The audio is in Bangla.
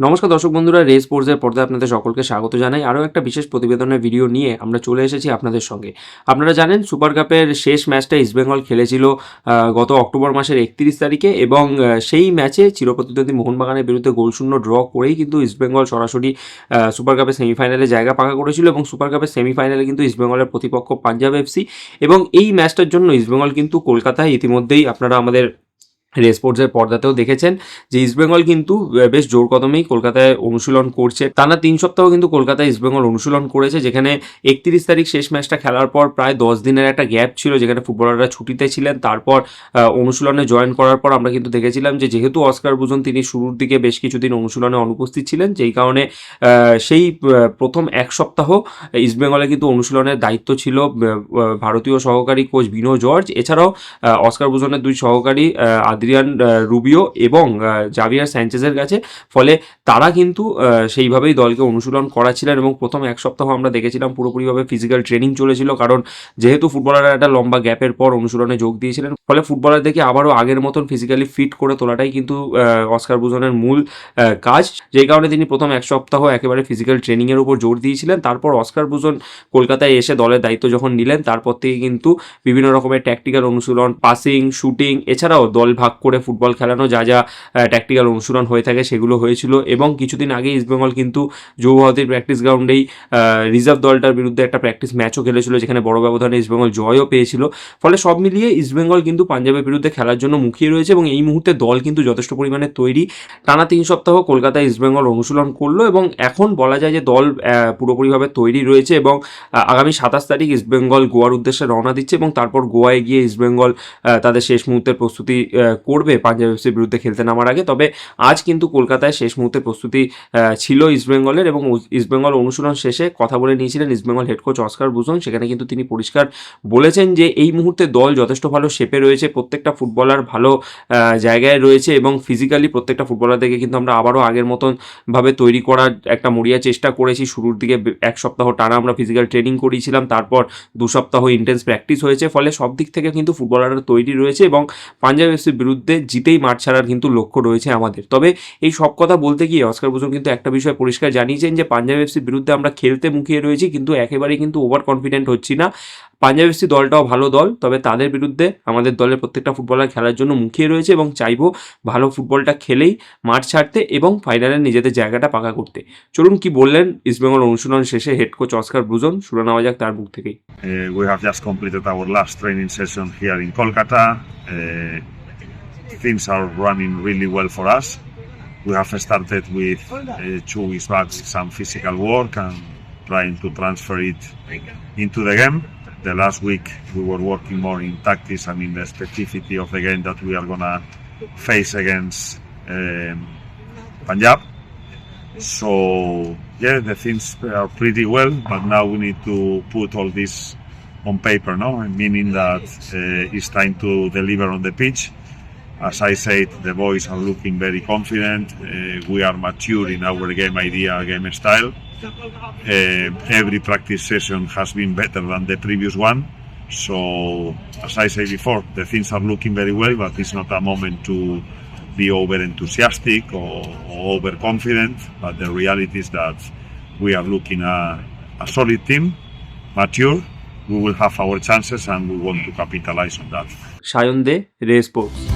নমস্কার দর্শক বন্ধুরা রেস স্পোর্টসের পর্দায় আপনাদের সকলকে স্বাগত জানাই। আরও একটা বিশেষ প্রতিবেদনের ভিডিও নিয়ে আমরা চলে এসেছি আপনাদের সঙ্গে। আপনারা জানেন, সুপার কাপের শেষ ম্যাচটা ইস্টবেঙ্গল খেলেছিল গত অক্টোবর মাসের একত্রিশ তারিখে এবং সেই ম্যাচে চিরপ্রতিদ্বন্দ্বী মোহনবাগানের বিরুদ্ধে গোলশূন্য ড্র করেই কিন্তু ইস্টবেঙ্গল সরাসরি সুপার কাপের সেমিফাইনালে জায়গা পাকা করেছিল এবং সুপার কাপের সেমিফাইনালে কিন্তু ইস্টবেঙ্গলের প্রতিপক্ষ পাঞ্জাব এফসি এবং এই ম্যাচটার জন্য ইস্টবেঙ্গল কিন্তু কলকাতায় ইতিমধ্যেই আপনারা আমাদের রেস স্পোর্টসের পর্দাতেও দেখেছেন যে ইস্টবেঙ্গল কিন্তু বেশ জোর কদমেই কলকাতায় অনুশীলন করছে। টানা তিন সপ্তাহ কিন্তু কলকাতায় ইস্টবেঙ্গল অনুশীলন করেছে, যেখানে একত্রিশ তারিখ শেষ ম্যাচটা খেলার পর প্রায় দশ দিনের একটা গ্যাপ ছিল, যেখানে ফুটবলাররা ছুটিতে ছিলেন। তারপর অনুশীলনে জয়েন করার পর আমরা কিন্তু দেখেছিলাম যে যেহেতু অস্কার বুজন তিনি শুরুর দিকে বেশ কিছুদিন অনুশীলনে অনুপস্থিত ছিলেন, যেই কারণে সেই প্রথম এক সপ্তাহ ইস্টবেঙ্গলে কিন্তু অনুশীলনের দায়িত্ব ছিল ভারতীয় সহকারী কোচ বিনো জর্জ। এছাড়াও অস্কার বুজনের দুই সহকারী আদ্রিয়ান রুবিও এবং জাভিয়ার স্যাঞ্চেজের কাছে। ফলে তারা কিন্তু সেইভাবেই দলকে অনুশীলন করাছিলেন এবং প্রথম এক সপ্তাহ আমরা দেখেছিলাম পুরোপুরিভাবে ফিজিক্যাল ট্রেনিং চলেছিল কারণ যেহেতু ফুটবলাররা একটা লম্বা গ্যাপের পর অনুশীলনে যোগ দিয়েছিলেন। ফলে ফুটবলারদেরকে আবারও আগের মতন ফিজিক্যালি ফিট করে তোলাটাই কিন্তু অস্কার বুজনের মূল কাজ। যেই কারণে তিনি প্রথম এক সপ্তাহ একেবারে ফিজিক্যাল ট্রেনিংয়ের উপর জোর দিয়েছিলেন। তারপর অস্কার বুজন কলকাতায় এসে দলের দায়িত্ব যখন নিলেন, তারপর থেকে কিন্তু বিভিন্ন রকমের ট্যাকটিক্যাল অনুশীলন পাসিং শুটিং এছাড়াও দল ভাগ করে ফুটবল খেলানো, যা যা ট্যাকটিক্যাল অনুশীলন হয়ে থাকে সেগুলো হয়েছিল এবং কিছুদিন আগে ইস্টবেঙ্গল কিন্তু যৌবহতির প্র্যাকটিস গ্রাউন্ডেই রিজার্ভ দলটার বিরুদ্ধে একটা প্র্যাকটিস ম্যাচও খেলেছিল, যেখানে বড় ব্যবধানে ইস্টবেঙ্গল জয়ও পেয়েছিল। ফলে সব মিলিয়ে ইস্টবেঙ্গল কিন্তু পাঞ্জাবের বিরুদ্ধে খেলার জন্য মুখিয়ে রয়েছে এবং এই মুহূর্তে দল কিন্তু যথেষ্ট পরিমাণে তৈরি। টানা তিন সপ্তাহ কলকাতায় ইস্টবেঙ্গল অনুশীলন করল এবং এখন বলা যায় যে দল পুরোপুরিভাবে তৈরি রয়েছে এবং আগামী সাতাশ তারিখ ইস্টবেঙ্গল গোয়ার উদ্দেশ্যে রওনা দিচ্ছে এবং তারপর গোয়ায় গিয়ে ইস্টবেঙ্গল তাদের শেষ মুহূর্তের প্রস্তুতি করবে পাঞ্জাব এফসির বিরুদ্ধে খেলতে নামার আগে, তবে আজ কিন্তু কলকাতায় শেষ মুহূর্তের প্রস্তুতি ছিল ইস্টবেঙ্গলের এবং ইস্টবেঙ্গল অনুশীলন শেষে কথা বলে নিয়েছিলেন ইস্টবেঙ্গল হেড কোচ অস্কার বুজন সেখানে কিন্তু তিনি পরিষ্কার বলেছেন যে এই মুহূর্তে দল যথেষ্ট ভালো শেপে রয়েছে, প্রত্যেকটা ফুটবলার ভালো জায়গায় রয়েছে এবং ফিজিক্যালি প্রত্যেকটা ফুটবলারদেরকে কিন্তু আমরা আবারও আগের মতন ভাবে তৈরি করার একটা মরিয়া চেষ্টা করেছি। শুরুর দিকে এক সপ্তাহ টানা আমরা ফিজিক্যাল ট্রেনিং করিয়েছিলাম, তারপর দু সপ্তাহ ইন্টেন্স প্র্যাকটিস হয়েছে, ফলে সব দিক থেকে কিন্তু ফুটবলাররা তৈরি রয়েছে এবং পাঞ্জাব এফসির বিরুদ্ধে জিতেই মাঠ ছাড়ার কিন্তু লক্ষ্য রয়েছে আমাদের। তবে এই সব কথা বলতে গিয়ে অস্কার বুজন কিন্তু একটা বিষয় পরিষ্কার জানিয়েছেন যে পাঞ্জাব এফসির বিরুদ্ধে আমরা খেলতে মুখিয়ে রয়েছি কিন্তু একেবারেই কিন্তু ওভার কনফিডেন্ট হচ্ছি না। পাঞ্জাব এফসি দলটাও ভালো দল তবে তাদের বিরুদ্ধে আমাদের দলের প্রত্যেকটা ফুটবলার খেলার জন্য মুখিয়ে রয়েছে এবং চাইব ভালো ফুটবলটা খেলেই মাঠ ছাড়তে এবং ফাইনালে নিজেদের জায়গাটা পাকা করতে। চলুন কি বললেন ইস্টবেঙ্গল অনুশীলন শেষে হেড কোচ অস্কার ব্রুজন শুনে নেওয়া যাক তার মুখ থেকেই। Have just completed our last training session here in Kolkata. Uh, things are running really well for us. We have started with uh, two weeks back some physical work and trying to transfer it into the game. The last week we were working more in tactics and in the specificity of the game that we are gonna face against um, Punjab. So yeah, the things are pretty well, but now we need to put all this on paper, no? Meaning that uh, it's time to deliver on the pitch as I said, the boys are looking very confident. Uh, we are mature in our game idea, game style. Uh, every practice session has been better than the previous one. So, as I said before, the things are looking very well, but it's not a moment to be over enthusiastic or, or overconfident. But the reality is that we are looking a solid team, mature. We will have our chances and we want to capitalize on that. Shayon Ray Sports.